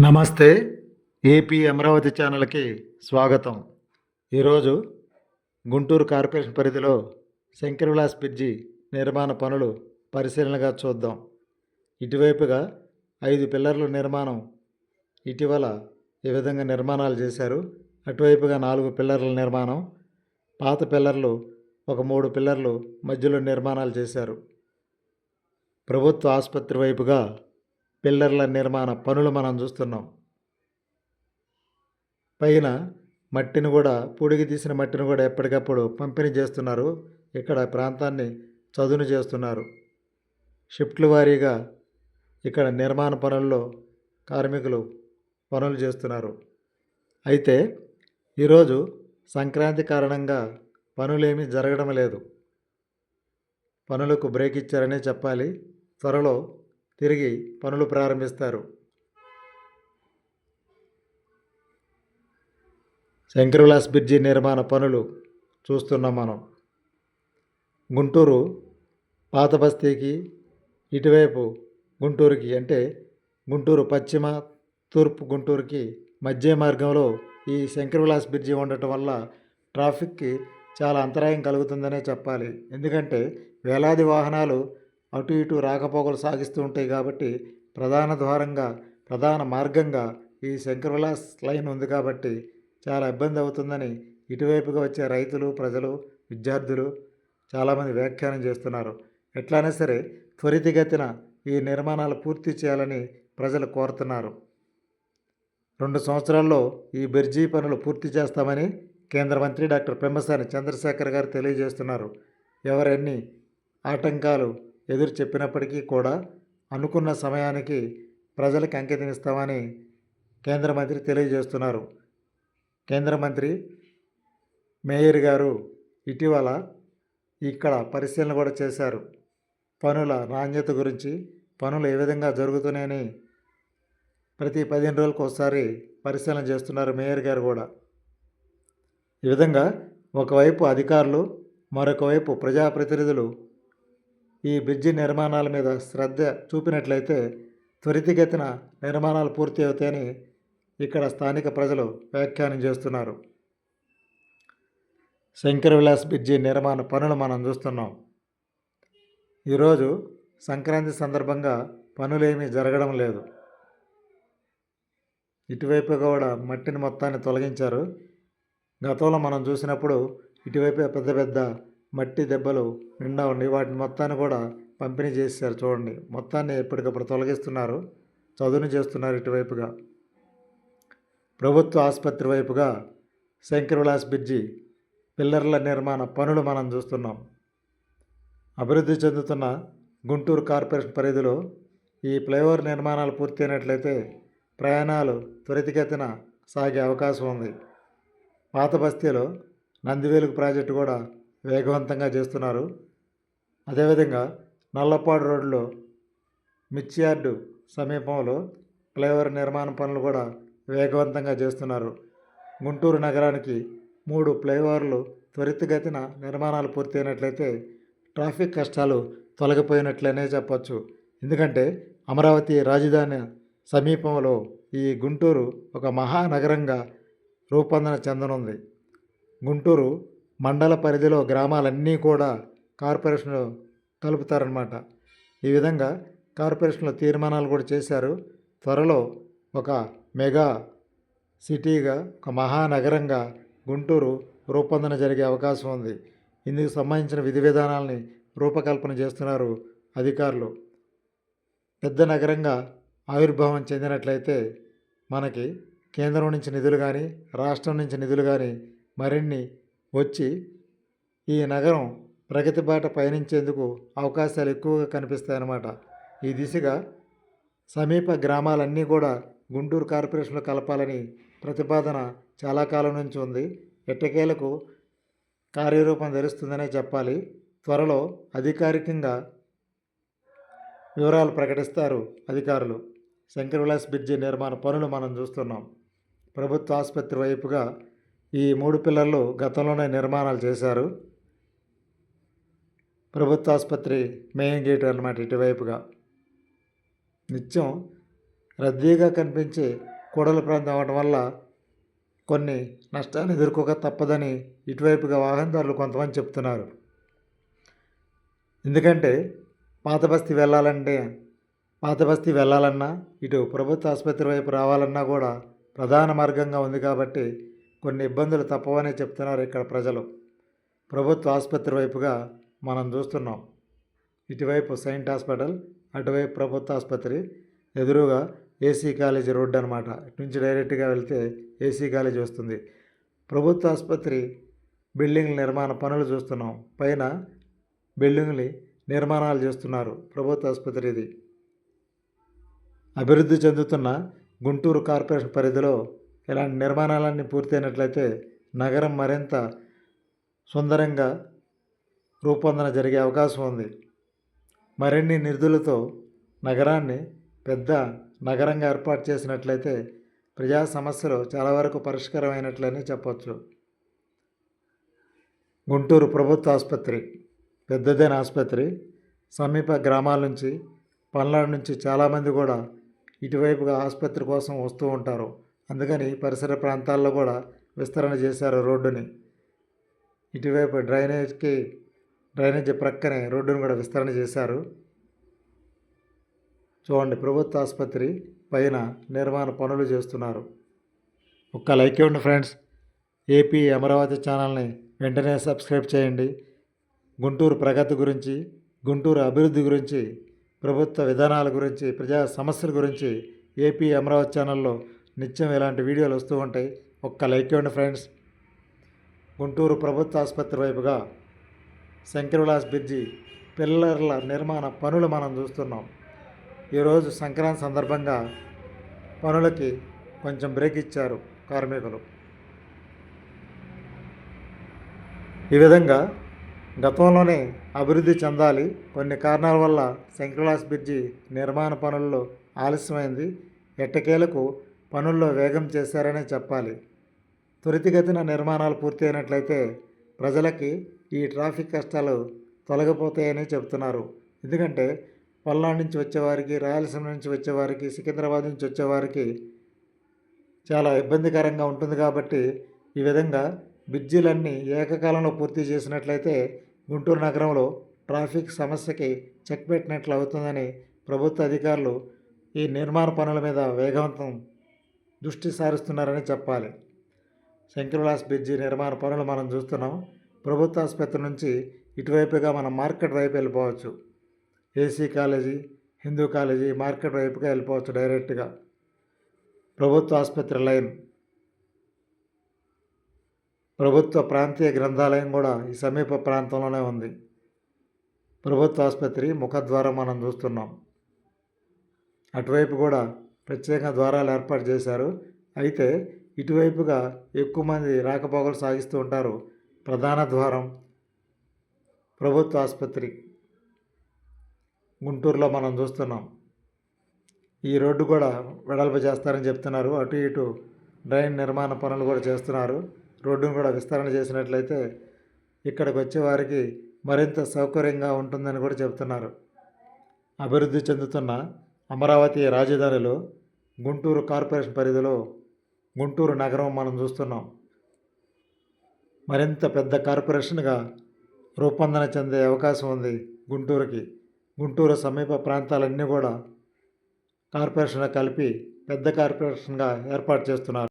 నమస్తే ఏపీ అమరావతి ఛానల్కి స్వాగతం. ఈరోజు గుంటూరు కార్పొరేషన్ పరిధిలో శంకరవిలాస్ బ్రిడ్జి నిర్మాణ పనులు పరిశీలనగా చూద్దాం. ఇటువైపుగా ఐదు పిల్లర్ల నిర్మాణం ఇటీవల ఈ విధంగా నిర్మాణాలు చేశారు. అటువైపుగా నాలుగు పిల్లర్ల నిర్మాణం పాత పిల్లర్లు ఒక మూడు పిల్లర్లు మధ్యలో నిర్మాణాలు చేశారు. ప్రభుత్వ ఆసుపత్రి వైపుగా పిల్లర్ల నిర్మాణ పనులు మనం చూస్తున్నాం. పైన మట్టిని కూడా పొడిగి తీసిన మట్టిని కూడా ఎప్పటికప్పుడు పంపిణీ చేస్తున్నారు. ఇక్కడ ప్రాంతాన్ని చదును చేస్తున్నారు. షిఫ్ట్ల వారీగా ఇక్కడ నిర్మాణ పనుల్లో కార్మికులు పనులు చేస్తున్నారు. అయితే ఈరోజు సంక్రాంతి కారణంగా పనులేమీ జరగడం లేదు. పనులకు బ్రేక్ ఇచ్చారనే చెప్పాలి. త్వరలో తిరిగి పనులు ప్రారంభిస్తారు. శంకరవిలాస్ బ్రిడ్జి నిర్మాణ పనులు చూస్తున్నాం మనం. గుంటూరు పాత బస్తీకి ఇటువైపు గుంటూరుకి అంటే గుంటూరు పశ్చిమ తూర్పు గుంటూరుకి మధ్య మార్గంలో ఈ శంకరవిలాస్ బ్రిడ్జి ఉండటం వల్ల ట్రాఫిక్కి చాలా అంతరాయం కలుగుతుందనే చెప్పాలి. ఎందుకంటే వేలాది వాహనాలు అటు ఇటు రాకపోకలు సాగిస్తూ ఉంటాయి కాబట్టి ప్రధాన ద్వారంగా ప్రధాన మార్గంగా ఈ శంకరవిలాస్ లైన్ ఉంది కాబట్టి చాలా ఇబ్బంది అవుతుందని ఇటువైపుగా వచ్చే రైతులు ప్రజలు విద్యార్థులు చాలామంది వ్యాఖ్యానం చేస్తున్నారు. ఎట్లానే సరే త్వరితగతిన ఈ నిర్మాణాలు పూర్తి చేయాలని ప్రజలు కోరుతున్నారు. రెండు సంవత్సరాల్లో ఈ బెర్జీ పనులు పూర్తి చేస్తామని కేంద్ర మంత్రి డాక్టర్ పెమ్మసాని చంద్రశేఖర్ గారు తెలియజేస్తున్నారు. ఎవరెన్ని ఆటంకాలు ఎదురు చెప్పినప్పటికీ కూడా అనుకున్న సమయానికి ప్రజలకు అంకితం ఇస్తామని కేంద్ర మంత్రి తెలియజేస్తున్నారు. కేంద్ర మంత్రి మేయర్ గారు ఇటీవల ఇక్కడ పరిశీలన కూడా చేశారు. పనుల నాణ్యత గురించి పనులు ఏ విధంగా జరుగుతున్నాయని ప్రతి పదిహేను రోజులకు ఒకసారి పరిశీలన చేస్తున్నారు మేయర్ గారు కూడా. ఈ విధంగా ఒకవైపు అధికారులు మరొక వైపు ప్రజాప్రతినిధులు ఈ బ్రిడ్జి నిర్మాణాల మీద శ్రద్ధ చూపినట్లయితే త్వరితగతిన నిర్మాణాలు పూర్తి అవుతాయని ఇక్కడ స్థానిక ప్రజలు వ్యాఖ్యానం చేస్తున్నారు. శంకర విలాస్ బ్రిడ్జి నిర్మాణ పనులు మనం చూస్తున్నాం. ఈరోజు సంక్రాంతి సందర్భంగా పనులేమీ జరగడం లేదు. ఇటువైపు కూడా మట్టిని మొత్తాన్ని తొలగించారు. గతంలో మనం చూసినప్పుడు ఇటువైపు పెద్ద పెద్ద మట్టి దెబ్బలు నిండా ఉండి వాటిని మొత్తాన్ని కూడా పంపిణీ చేశారు చూడండి. మొత్తాన్ని ఎప్పటికప్పుడు తొలగిస్తున్నారు. చదును చేస్తున్నారు ఇటువైపుగా. ప్రభుత్వ ఆసుపత్రి వైపుగా శంకర్ విలాస్ బ్రిడ్జి పిల్లర్ల నిర్మాణ పనులు మనం చూస్తున్నాం. అభివృద్ధి చెందుతున్న గుంటూరు కార్పొరేషన్ పరిధిలో ఈ ఫ్లైఓవర్ నిర్మాణాలు పూర్తయినట్లయితే ప్రయాణాలు త్వరితగతిన సాగే అవకాశం ఉంది. పాత బస్తీలో నందివేలుగు ప్రాజెక్టు కూడా వేగవంతంగా చేస్తున్నారు. అదేవిధంగా నల్లపాడు రోడ్లో మిర్చియార్డు సమీపంలో ఫ్లైఓవర్ నిర్మాణ పనులు కూడా వేగవంతంగా చేస్తున్నారు. గుంటూరు నగరానికి మూడు ఫ్లైఓవర్లు త్వరితగతిన నిర్మాణాలు పూర్తయినట్లయితే ట్రాఫిక్ కష్టాలు తొలగిపోయినట్లనే చెప్పచ్చు. ఎందుకంటే అమరావతి రాజధాని సమీపంలో ఈ గుంటూరు ఒక మహానగరంగా రూపొందన చెందనుంది. గుంటూరు మండల పరిధిలో గ్రామాలన్నీ కూడా కార్పొరేషన్లో కలుపుతారనమాట ఈ విధంగా కార్పొరేషన్లో తీర్మానాలు కూడా చేశారు. త్వరలో ఒక మెగా సిటీగా ఒక మహానగరంగా గుంటూరు రూపొందన జరిగే అవకాశం ఉంది. ఇందుకు సంబంధించిన విధి విధానాలని రూపకల్పన చేస్తున్నారు అధికారులు. పెద్ద నగరంగా ఆవిర్భావం చెందినట్లయితే మనకి కేంద్రం నుంచి నిధులు కానీ రాష్ట్రం నుంచి నిధులు కానీ మరిన్ని వచ్చి ఈ నగరం ప్రగతి బాట పయనించేందుకు అవకాశాలు ఎక్కువగా కనిపిస్తాయన్నమాట. ఈ దిశగా సమీప గ్రామాలన్నీ కూడా గుంటూరు కార్పొరేషన్లో కలపాలని ప్రతిపాదన చాలా కాలం నుంచి ఉంది. ఎట్టకేలకు కార్యరూపం ధరిస్తుందనే చెప్పాలి. త్వరలో అధికారికంగా వివరాలు ప్రకటిస్తారు అధికారులు. శంకర్ విలాస్ బ్రిడ్జి నిర్మాణ పనులు మనం చూస్తున్నాం. ప్రభుత్వ ఆసుపత్రి వైపుగా ఈ మూడు పిల్లర్లు గతంలోనే నిర్మాణాలు చేశారు. ప్రభుత్వ ఆసుపత్రి మెయిన్ గేట్ అన్నమాట ఇటువైపుగా. నిత్యం రద్దీగా కనిపించే కూడల ప్రాంతం అవడం వల్ల కొన్ని నష్టాలు ఎదుర్కోక తప్పదని ఇటువైపుగా వాహనదారులు కొంతమంది చెప్తున్నారు. ఎందుకంటే పాత బస్తీ వెళ్ళాలంటే పాత బస్తీ వెళ్ళాలన్నా ఇటు ప్రభుత్వ ఆసుపత్రి వైపు రావాలన్నా కూడా ప్రధాన మార్గంగా ఉంది కాబట్టి కొన్ని ఇబ్బందులు తప్పవనే చెప్తున్నారు ఇక్కడ ప్రజలు. ప్రభుత్వ ఆసుపత్రి వైపుగా మనం చూస్తున్నాం. ఇటువైపు సెయింట్ హాస్పిటల్ అటువైపు ప్రభుత్వ ఆసుపత్రి ఎదురుగా ఏసీ కాలేజీ రోడ్డు అనమాట ఇటు నుంచి డైరెక్ట్గా వెళ్తే ఏసీ కాలేజీ వస్తుంది. ప్రభుత్వ ఆసుపత్రి బిల్డింగ్ నిర్మాణ పనులు చూస్తున్నాం. పైన బిల్డింగ్ని నిర్మాణాలు చేస్తున్నారు ప్రభుత్వ ఆసుపత్రి ఇది. అభివృద్ధి చెందుతున్న గుంటూరు కార్పొరేషన్ పరిధిలో ఇలాంటి నిర్మాణాలన్నీ పూర్తయినట్లయితే నగరం మరింత సుందరంగా రూపొందన జరిగే అవకాశం ఉంది. మరిన్ని నిధులతో నగరాన్ని పెద్ద నగరంగా ఏర్పాటు చేసినట్లయితే ప్రజా సమస్యలు చాలా వరకు పరిష్కారమైనట్లని చెప్పవచ్చు గుంటూరు ప్రభుత్వ ఆసుపత్రి పెద్దదైన ఆసుపత్రి సమీప గ్రామాల నుంచి పల్నాడు నుంచి చాలామంది కూడా ఇటువైపుగా ఆసుపత్రి కోసం వస్తూ ఉంటారు. అందుకని పరిసర ప్రాంతాల్లో కూడా విస్తరణ చేశారు రోడ్డుని. ఇటువైపు డ్రైనేజ్కి డ్రైనేజ్ ప్రక్కనే రోడ్డును కూడా విస్తరణ చేశారు. చూడండి ప్రభుత్వ ఆసుపత్రి పైన నిర్మాణ పనులు చేస్తున్నారు. ఒక్క లైక్ ఇవ్వండి ఫ్రెండ్స్. ఏపీ అమరావతి ఛానల్ని వెంటనే సబ్స్క్రైబ్ చేయండి. గుంటూరు ప్రగతి గురించి గుంటూరు అభివృద్ధి గురించి ప్రభుత్వ విధానాల గురించి ప్రజా సమస్యల గురించి ఏపీ అమరావతి ఛానల్లో నిత్యం ఇలాంటి వీడియోలు వస్తూ ఉంటాయి. ఒక్క లైక్ ఇవ్వండి ఫ్రెండ్స్. గుంటూరు ప్రభుత్వ ఆసుపత్రి వైపుగా శంకరవిలాస్ బ్రిడ్జి పిల్లర్ల నిర్మాణ పనులు మనం చూస్తున్నాం. ఈరోజు సంక్రాంతి సందర్భంగా పనులకి కొంచెం బ్రేక్ ఇచ్చారు కార్మికులు. ఈ విధంగా గతంలోనే అభివృద్ధి చెందాలి. కొన్ని కారణాల వల్ల శంకరలాస్ బ్రిడ్జి నిర్మాణ పనుల్లో ఆలస్యమైంది. ఎట్టకేలకు పనుల్లో వేగం చేశారనే చెప్పాలి. త్వరితగతిన నిర్మాణాలు పూర్తయినట్లయితే ప్రజలకి ఈ ట్రాఫిక్ కష్టాలు తొలగిపోతాయని చెబుతున్నారు. ఎందుకంటే పల్నాడు నుంచి వచ్చేవారికి రాయలసీమ నుంచి వచ్చేవారికి సికింద్రాబాద్ నుంచి వచ్చేవారికి చాలా ఇబ్బందికరంగా ఉంటుంది కాబట్టి ఈ విధంగా బ్రిడ్జీలన్నీ ఏకకాలంలో పూర్తి చేసినట్లయితే గుంటూరు నగరంలో ట్రాఫిక్ సమస్యకి చెక్ పెట్టినట్లు అవుతుందని ప్రభుత్వ అధికారులు ఈ నిర్మాణ పనుల మీద వేగవంతం దృష్టి సారిస్తున్నారని చెప్పాలి. శంకరులాస్ బ్రిడ్జి నిర్మాణ పనులు మనం చూస్తున్నాం. ప్రభుత్వ ఆసుపత్రి నుంచి ఇటువైపుగా మనం మార్కెట్ వైపు వెళ్ళిపోవచ్చు. AC college Hindu college market వైపుగా వెళ్ళిపోవచ్చు డైరెక్ట్గా. ప్రభుత్వ ఆసుపత్రి లైన్. ప్రభుత్వ ప్రాంతీయ గ్రంథాలయం కూడా ఈ సమీప ప్రాంతంలోనే ఉంది. ప్రభుత్వ ఆసుపత్రి ముఖద్వారం మనం చూస్తున్నాం. అటువైపు కూడా ప్రత్యేక ద్వారాలు ఏర్పాటు చేశారు. అయితే ఇటువైపుగా ఎక్కువ మంది రాకపోకలు సాగిస్తూ ఉంటారు. ప్రధాన ద్వారం ప్రభుత్వ ఆసుపత్రి. గుంటూరులో మనం చూస్తున్నాం. ఈ రోడ్డు కూడా వెడల్పు చేస్తారని చెప్తున్నారు. అటు ఇటు డ్రైన్ నిర్మాణ పనులు కూడా చేస్తున్నారు. రోడ్డును కూడా విస్తరణ చేసినట్లయితే ఇక్కడికి వచ్చే వారికి మరింత సౌకర్యంగా ఉంటుందని కూడా చెప్తున్నారు. అభివృద్ధి చెందుతున్న అమరావతి రాజధానిలో గుంటూరు కార్పొరేషన్ పరిధిలో గుంటూరు నగరం మనం చూస్తున్నాం. మరింత పెద్ద కార్పొరేషన్గా రూపొందన చెందే అవకాశం ఉంది గుంటూరుకి. గుంటూరు సమీప ప్రాంతాలన్నీ కూడా కార్పొరేషన్గా కలిపి పెద్ద కార్పొరేషన్గా ఏర్పాటు చేస్తున్నారు.